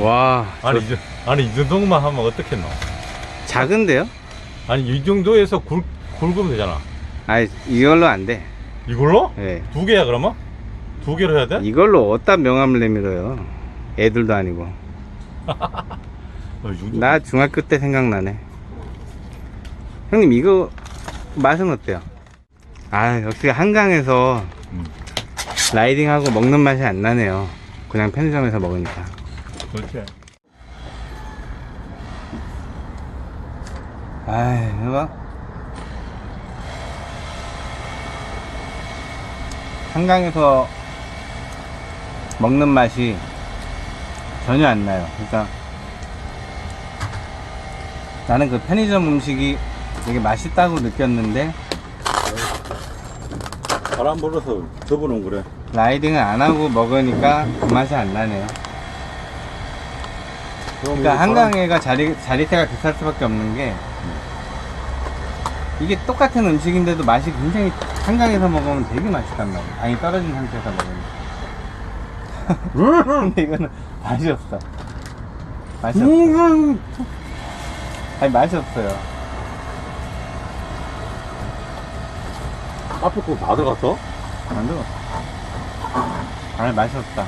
와, 아니, 이, 정- 아니, 이 정도만 하면 어떻겠노? 작은데요? 아니, 이 정도에서 굵, 굵으면 되잖아. 아니, 이걸로 안 돼. 이걸로? 예. 두 개야, 그러면? 두 개로 해야 돼? 이걸로 어디다 명함을 내밀어요? 애들도 아니고. 어, 이 정도? 나 중학교 때 생각나네. 형님, 이거 맛은 어때요? 아, 역시 한강에서 음, 라이딩하고 먹는 맛이 안 나네요. 그냥 편의점에서 먹으니까. 그렇지. 아이, 이거. 한강에서 먹는 맛이 전혀 안 나요. 그러니까 나는 그 편의점 음식이 되게 맛있다고 느꼈는데 바람 불어서 접어놓은 그래. 라이딩을 안 하고 먹으니까 그 맛이 안 나네요. 그러니까 한강에가 자리, 자리세가 비쌀 수밖에 없는 게 이게 똑같은 음식인데도 맛이 굉장히 한강에서 먹으면 되게 맛있단 말이야. 당이 떨어진 상태에서 먹으면. 근데 이거는 맛이 없어. 맛이 없어. 아니, 맛이 없어요. 앞에 거다 들어갔어? 안 들어. 아니, 맛이 없다.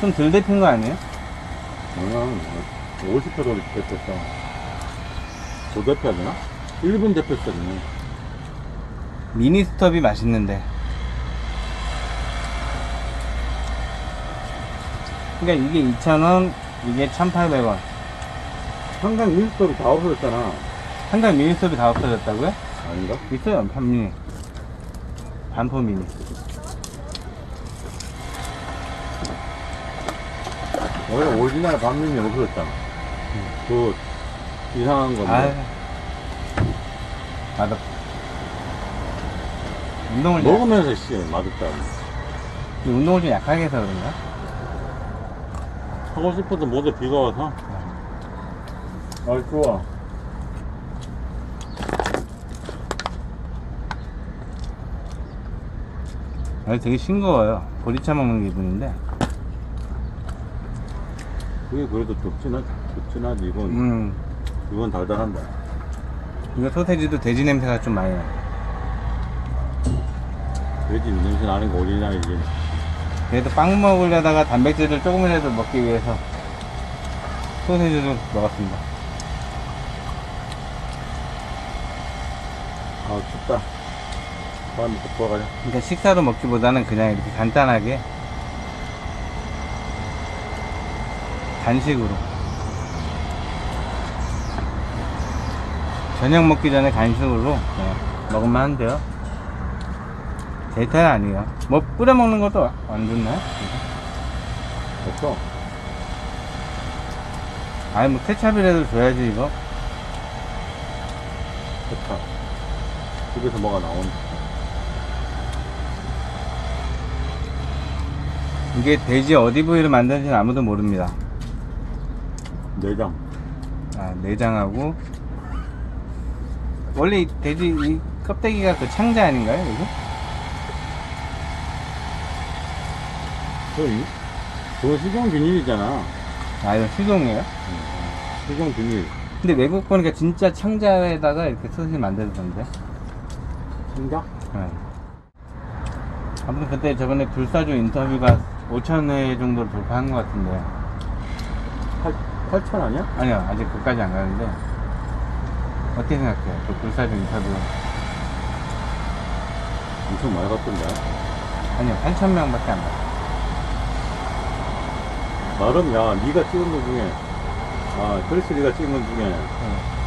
좀 덜 데핀 거 아니에요? 아니야, 50회 정도 대표했어. 더 대표해야 되나? 1분 대표했거든. 미니 스톱이 맛있는데. 그러니까 이게 2,000원, 이게 1,800원. 한강 밀스톱이 다 없어졌잖아. 한강 미니 스톱이 다 없어졌다고요? 아닌가? 있어요, 반미니. 반포 미니. 원래 오리지널 반민이 없어졌잖아. 그, 이상한 건데. 아유. 맛없. 운동을, 약, 먹으면서 씨, 맛없다. 운동을 좀 약하게 해서 그런가? 하고 싶어도 못해, 비가 와서. 아, 좋아. 아니, 되게 싱거워요. 보리차 먹는 기분인데. 그게 그래도 덥진 하지. 이건, 음, 이건 달달한다. 이거 소세지도 돼지 냄새가 좀 많이 나. 돼지 냄새 나는 거 오리지널이지. 그래도 빵 먹으려다가 단백질을 조금이라도 먹기 위해서 소세지를 먹었습니다. 아, 춥다. 또 부어가자. 그러니까 식사로 먹기보다는 그냥 이렇게 간단하게 간식으로 저녁 먹기 전에 간식으로 네, 먹으면 한대요. 데이터는 아니에요. 뭐 뿌려 먹는 것도 안 좋나요? 없어. 아니 뭐 케찹이라도 줘야지 이거. 좋다. 집에서 뭐가 나오니까. 이게 돼지 어디 부위를 만드는지는 아무도 모릅니다. 내장. 아, 내장하고 원래 이 돼지 이 껍데기가 그 창자 아닌가요? 이거? 저, 이, 그거 수정 비닐이잖아. 아 이거 수동이에요? 수정 비닐. 근데 외국 보니까 진짜 창자에다가 이렇게 소시지 만들던데. 생각? 네. 아무튼 그때 저번에 불사조 인터뷰가 5천 회 정도를 돌파한 것 같은데. 8, 8천 아니야? 아니요, 아직 그까지 안 가는데. 어떻게 생각해요? 그 불사조 인터뷰. 엄청 많이 갔던데. 아니요, 8천 명밖에 안 가요. 나름, 야, 니가 찍은 것 중에, 아, 그래서 니가 찍은 것 중에, 네.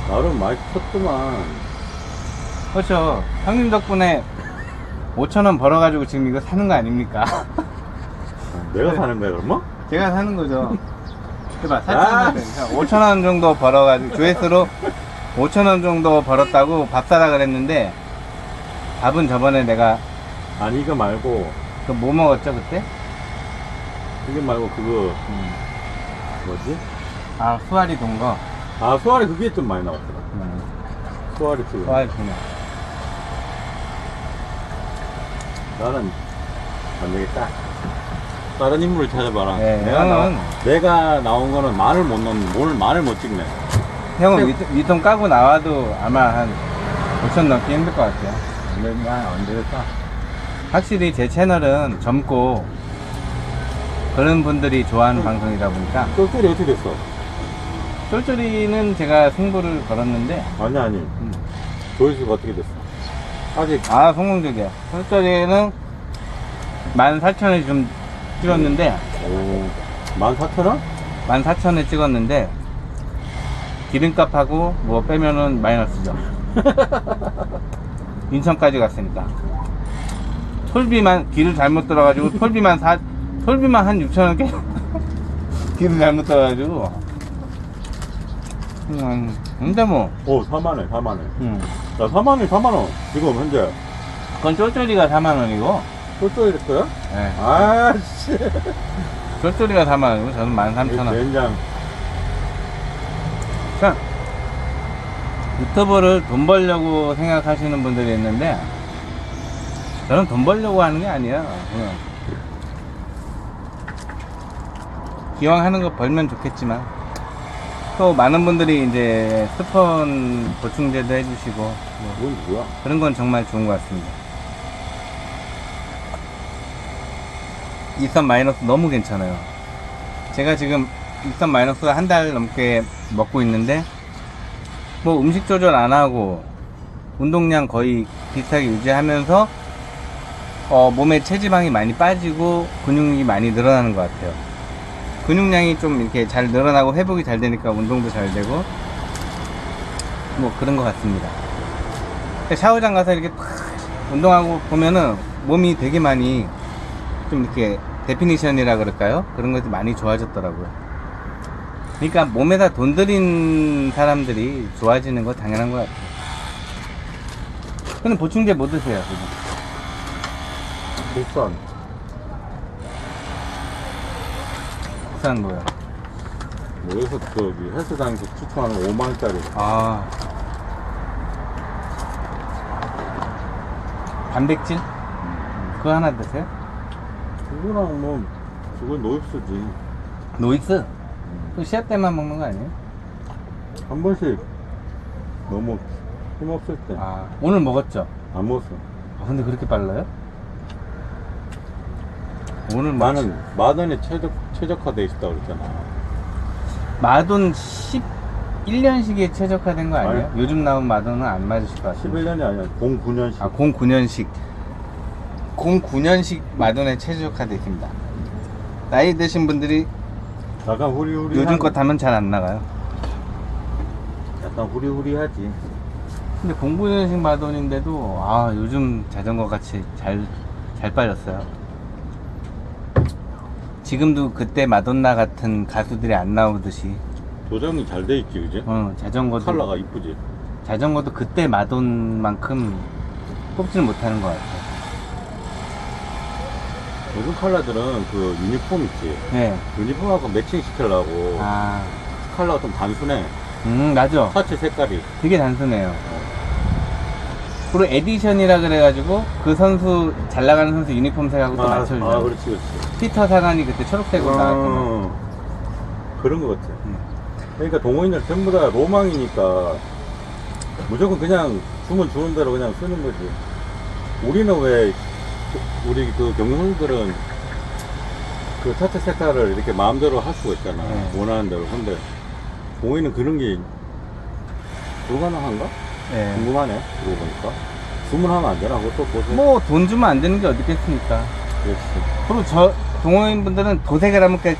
나름 많이 쳤더만. 그렇죠. 형님 덕분에 5천 원 벌어가지고 지금 이거 사는 거 아닙니까? 내가 네. 사는 거야, 그러면? 제가 사는 거죠. 해봐, 4천 5천 원 정도 벌어가지고 조회수로 5천 원 정도 벌었다고 밥 사라 그랬는데 밥은 저번에 내가 아니, 이거 말고, 그 뭐 먹었죠 그때? 이거 말고 그거, 음. 뭐지? 아 수아리 돈 거. 아, 수알이 그게 좀 많이 나왔더라. 음. 수알이 지금. 수아리 돈 거. 나는 안 되겠다. 다른 인물을 찾아봐라. 네, 내가, 형은- 나, 내가 나온 거는 말을 못 넣는, 뭘 말을 못 찍네. 형은 위통, 위통 까고 나와도 아마 한 5천 넘기 힘들 것 같아요. 안 되겠다. 확실히 제 채널은 젊고 그런 분들이 좋아하는 방송이다 보니까 쫄쫄이 어떻게 됐어? 쫄쫄이는 제가 승부를 걸었는데 아니, 아니. 음. 조회수가 어떻게 됐어? 아직, 아 성공적이야. 쫄쫄이는 14,000원 좀 찍었는데 오, 14,000원? 14,000원 찍었는데 기름값하고 뭐 빼면은 마이너스죠. 인천까지 갔으니까. 톨비만 길을 잘못 들어가지고 톨비만 사 톨비만 한 6천 원 깨. 길을 잘못 들어가지고. 음, 근데 뭐, 오, 4만원, 4만원. 음. 야, 4만원, 4만원. 지금 현재. 그건 쫄쫄이가 4만 원이고, 쫄쫄이 됐어요? 예. 아, 씨. 쫄쫄이가 4만 원이고, 저는 13,000원. 된장. 자, 유튜브를 돈 벌려고 생각하시는 분들이 있는데, 저는 돈 벌려고 하는 게 아니에요. 그냥. 기왕 하는 거 벌면 좋겠지만, 또 많은 분들이 이제 스폰 보충제도 해주시고, 뭐뭔 뭐야? 그런 건 정말 좋은 것 같습니다. 이선 마이너스 너무 괜찮아요. 제가 지금 이선 마이너스 한 달 넘게 먹고 있는데, 뭐 음식 조절 안 하고, 운동량 거의 비슷하게 유지하면서, 어, 몸에 체지방이 많이 빠지고, 근육이 많이 늘어나는 것 같아요. 근육량이 좀 이렇게 잘 늘어나고 회복이 잘 되니까 운동도 잘 되고, 뭐 그런 것 같습니다. 샤워장 가서 이렇게 팍 운동하고 보면은 몸이 되게 많이 좀 이렇게 데피니션이라 그럴까요? 그런 것이 많이 좋아졌더라고요. 그러니까 몸에다 돈 들인 사람들이 좋아지는 거 당연한 것 같아요. 근데 보충제 뭐 드세요, 지금? 국산. 국산 뭐요? 뭐 여기서 저기 헬스장에서 추천하는 5만원짜리. 아. 단백질? 그거 하나 드세요? 그거랑 뭐, 그건 노입수지. 노익스? 그 시합 때만 먹는 거 아니에요? 한 번씩 너무 힘없을 때. 아, 오늘 먹었죠? 안 먹었어. 아, 근데 그렇게 빨라요? 오늘 뭐 나는 마돈에 최적, 최적화돼 있다고 그랬잖아. 마돈 11년식에 최적화된 거 아니에요? 아니. 요즘 나온 마돈은 안 맞으실 것 같아요. 11년이 아니야. 09년식. 아, 09년식. 09년식 마돈에 최적화돼 있습니다. 나이 드신 분들이 약간 후리후리. 요즘 거 타면 잘 안 나가요. 약간 후리후리하지. 근데 09년식 마돈인데도 아, 요즘 자전거 같이 잘, 잘 빠졌어요. 지금도 그때 마돈나 같은 가수들이 안 나오듯이 도장이 잘 돼 있지, 그지? 어, 자전거도 컬러가 이쁘지. 자전거도 그때 마돈만큼 뽑지는 못하는 것 같아 요. 요즘 컬러들은 그 유니폼 있지. 네. 유니폼하고 매칭 시키려고 아, 컬러가 좀 단순해. 음, 맞아. 셔츠 색깔이. 되게 단순해요. 그리고 에디션이라 그래가지고 그 선수, 잘 나가는 선수 유니폼 색하고 또 아, 맞춰주죠. 아, 그렇지, 그렇지. 피터 사간이 그때 초록색으로 나왔던 거. 어, 그런 것 같아. 음. 그러니까 동호인들 전부 다 로망이니까 무조건 그냥 주면 주는 대로 그냥 쓰는 거지. 우리는 왜, 그- 우리 그 경선들은 그 셔츠 색깔을 이렇게 마음대로 할 수가 있잖아. 네. 원하는 대로. 근데 동호인은 그런 게 불가능한가? 네. 궁금하네. 그러고 보니까. 주문하면 안 되나? 그것도 보세요. 뭐, 돈 주면 안 되는 게 어딨겠습니까. 그렇지. 그리고 저, 동호인분들은 도색을 하면 그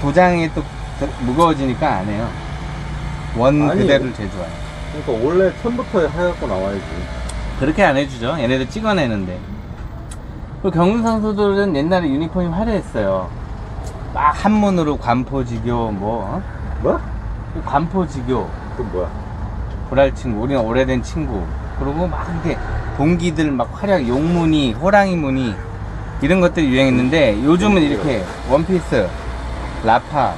도장이 또 더- 무거워지니까 안 해요. 원 아니. 그대로를 제일 좋아해요. 그러니까 원래 처음부터 해갖고 나와야지. 그렇게 안 해주죠. 얘네들 찍어내는데. 그 경륜 선수들은 옛날에 유니폼이 화려했어요. 막 한문으로 관포지교, 뭐, 어? 뭐? 그 관포지교, 그 뭐야? 보랄 친구, 우리는 오래된 친구. 그리고 막 이렇게 동기들 막 화려하게 용무늬, 호랑이 무늬, 이런 것들이 유행했는데 요즘은 이렇게 원피스, 라파,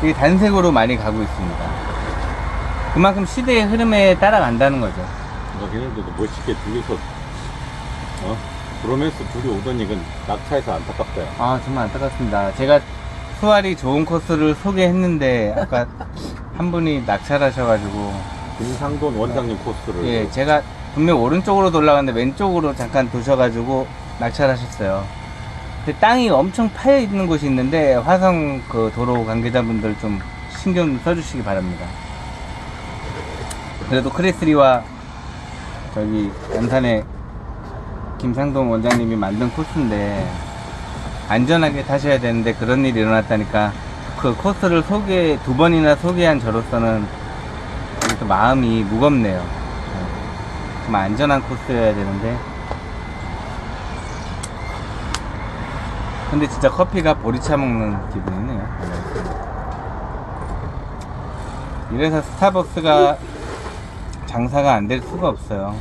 되게 단색으로 많이 가고 있습니다. 그만큼 시대의 흐름에 따라간다는 거죠. 너 걔네들도 멋있게 둘이서 어? 브로맨스 둘이 오더니 이건 낙차해서 안타깝다. 요아 정말 안타깝습니다. 제가 수알이 좋은 코스를 소개했는데 아까 한 분이 낙찰하셔가지고 김상돈 원장님 코스를. 예 제가 분명 오른쪽으로 돌아갔는데 왼쪽으로 잠깐 도셔가지고 낙찰하셨어요. 근데 땅이 엄청 파여 있는 곳이 있는데 화성 그 도로 관계자분들 좀 신경 좀 써주시기 바랍니다. 그래도 크리스리와 저기 연산에 김상동 원장님이 만든 코스인데 안전하게 타셔야 되는데 그런 일이 일어났다니까 그 코스를 소개 두 번이나 소개한 저로서는 또 마음이 무겁네요. 네. 좀 안전한 코스여야 되는데 근데 진짜 커피가 보리차 먹는 기분이네요. 이래서 스타벅스가 장사가 안 될 수가 없어요.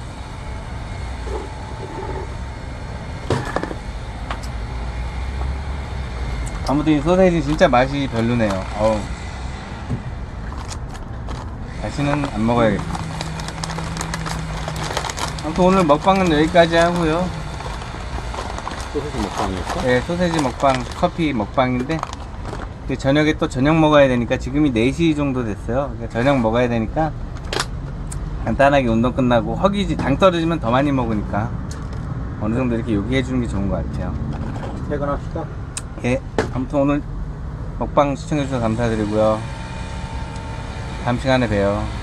아무튼 이 소세지 진짜 맛이 별로네요. 어우. 다시는 안 먹어야겠다. 아무튼 오늘 먹방은 여기까지 하고요. 소세지 먹방이었어? 네, 소세지 먹방, 커피 먹방인데 그 저녁에 또 저녁 먹어야 되니까 지금이 4시 정도 됐어요. 그러니까 저녁 먹어야 되니까 간단하게 운동 끝나고 허기지 당 떨어지면 더 많이 먹으니까 어느 정도 이렇게 요기해 주는 게 좋은 것 같아요. 퇴근합시다. 예, 아무튼 오늘 먹방 시청해 주셔서 감사드리고요. 다음 시간에 봬요.